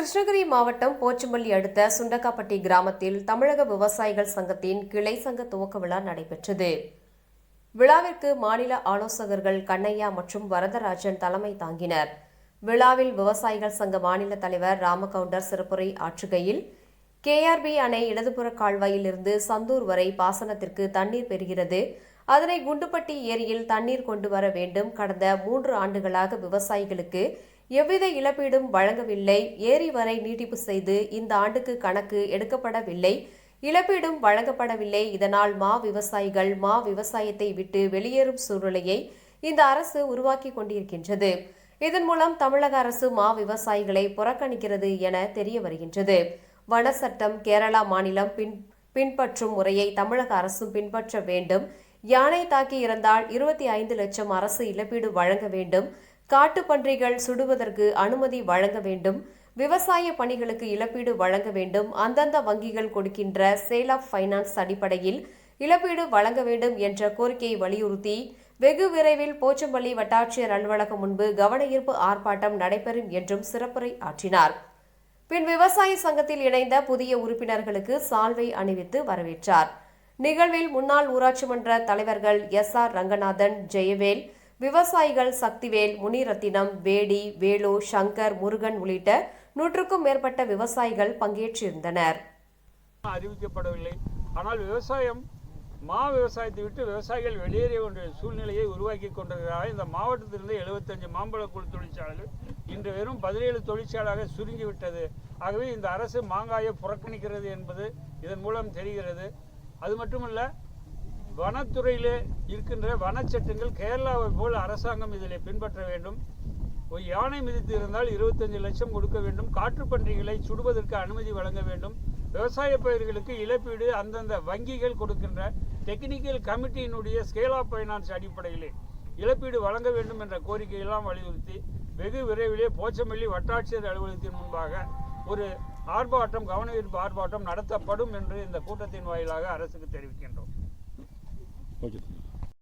கிருஷ்ணகிரி மாவட்டம் போச்சம்பள்ளி அடுத்த சுண்டக்காப்பட்டி கிராமத்தில் தமிழக விவசாயிகள் சங்கத்தின் கிளை சங்க துவக்க விழா நடைபெற்றது. விழாவிற்கு மாநில ஆலோசகர்கள் கண்ணையா மற்றும் வரதராஜன் தலைமை தாங்கினர். விழாவில் விவசாயிகள் சங்க மாநில தலைவர் ராமகவுண்டர் சிறப்புரை ஆற்றுகையில் கேஆர்பி அணை இடதுபுற கால்வாயிலிருந்து சந்தூர் வரை பாசனத்திற்கு தண்ணீர் பெறுகிறது. அதனை குண்டுப்பட்டி ஏரியில் தண்ணீர் கொண்டு வர வேண்டும். கடந்த மூன்று ஆண்டுகளாக விவசாயிகளுக்கு எவ்வித இழப்பீடும் வழங்கவில்லை. ஏரி வரை நீட்டிப்பு செய்து இந்த ஆண்டுக்கு கணக்கு எடுக்கப்படவில்லை. இழப்பீடும் வழங்கப்படவில்லை. இதனால் மா விவசாயிகள் மா விவசாயத்தை விட்டு வெளியேறும் சூழ்நிலையை இந்த அரசு உருவாக்கி கொண்டிருக்கின்றது. இதன் மூலம் தமிழக அரசு மா விவசாயிகளை புறக்கணிக்கிறது என தெரிய வருகின்றது. வன சட்டம் கேரளா மாநிலம் பின் பின்பற்றும் முறையை தமிழக அரசும் பின்பற்ற வேண்டும். யானை தாக்கி இறந்தால் இருபத்தி ஐந்து லட்சம் அரசு இழப்பீடு வழங்க வேண்டும். காட்டுப்பன்றிகள் சுடுவதற்கு அனுமதி வழங்க வேண்டும். விவசாய பணிகளுக்கு இழப்பீடு வழங்க வேண்டும். அந்தந்த வங்கிகள் கொடுக்கின்ற சேல் ஆஃப் ஃபைனான்ஸ் அடிப்படையில் இழப்பீடு வழங்க வேண்டும் என்ற கோரிக்கையை வலியுறுத்தி வெகு விரைவில் போச்சம்பள்ளி வட்டாட்சியர் அலுவலகம் முன்பு கவனஈர்ப்பு ஆர்ப்பாட்டம் நடைபெறும் என்றும் சிறப்புரை ஆற்றினார். பின் விவசாய சங்கத்தில் இணைந்த புதிய உறுப்பினர்களுக்கு சால்வை அணிவித்து வரவேற்றார். நிகழ்வில் முன்னாள் ஊராட்சி மன்ற தலைவர்கள் எஸ் ஆர் ரங்கநாதன் ஜெயவேல் விவசாயிகள் சக்திவேல் முனிரத்தினம் வேடி வேலு சங்கர் முருகன் உள்ளிட்ட நூற்றுக்கும் மேற்பட்ட விவசாயிகள் பங்கேற்றிருந்தனர். அறிவிக்கப்படவில்லை. ஆனால் விவசாயம் மா விவசாயத்தை விட்டு விவசாயிகள் வெளியேறிய ஒன்றிய சூழ்நிலையை உருவாக்கி கொண்டிருக்கிறார்கள் இந்த மாவட்டத்திலிருந்து எழுபத்தஞ்சு மாம்பழக்கூழ் தொழிற்சாலைகள் இன்று வெறும் பதினேழு தொழிற்சாலையாக சுருங்கிவிட்டது. ஆகவே இந்த அரசு மாங்காயை புறக்கணிக்கிறது என்பது இதன் மூலம் தெரிகிறது. அது மட்டுமல்ல வனத்துறையிலே இருக்கின்ற வனச்சட்டங்கள் கேரளாவை போல் அரசாங்கம் இதில் பின்பற்ற வேண்டும். ஒரு யானை மிதித்து இருந்தால் இருபத்தஞ்சு லட்சம் கொடுக்க வேண்டும். காட்டுப்பன்றிகளை சுடுவதற்கு அனுமதி வழங்க வேண்டும். விவசாய பயிர்களுக்கு இழப்பீடு அந்தந்த வங்கிகள் கொடுக்கின்ற டெக்னிக்கல் கமிட்டியினுடைய ஸ்கேல் ஆஃப் ஃபைனான்ஸ் அடிப்படையிலே இழப்பீடு வழங்க வேண்டும் என்ற கோரிக்கையெல்லாம் வலியுறுத்தி வெகு விரைவிலே போச்சமல்லி வட்டாட்சியர் அலுவலகத்தின் முன்பாக ஒரு ஆர்ப்பாட்டம் கவனஈர்ப்பு ஆர்ப்பாட்டம் நடத்தப்படும் என்று இந்த கூட்டத்தின் வாயிலாக அரசுக்கு தெரிவிக்கின்றோம். Пакет.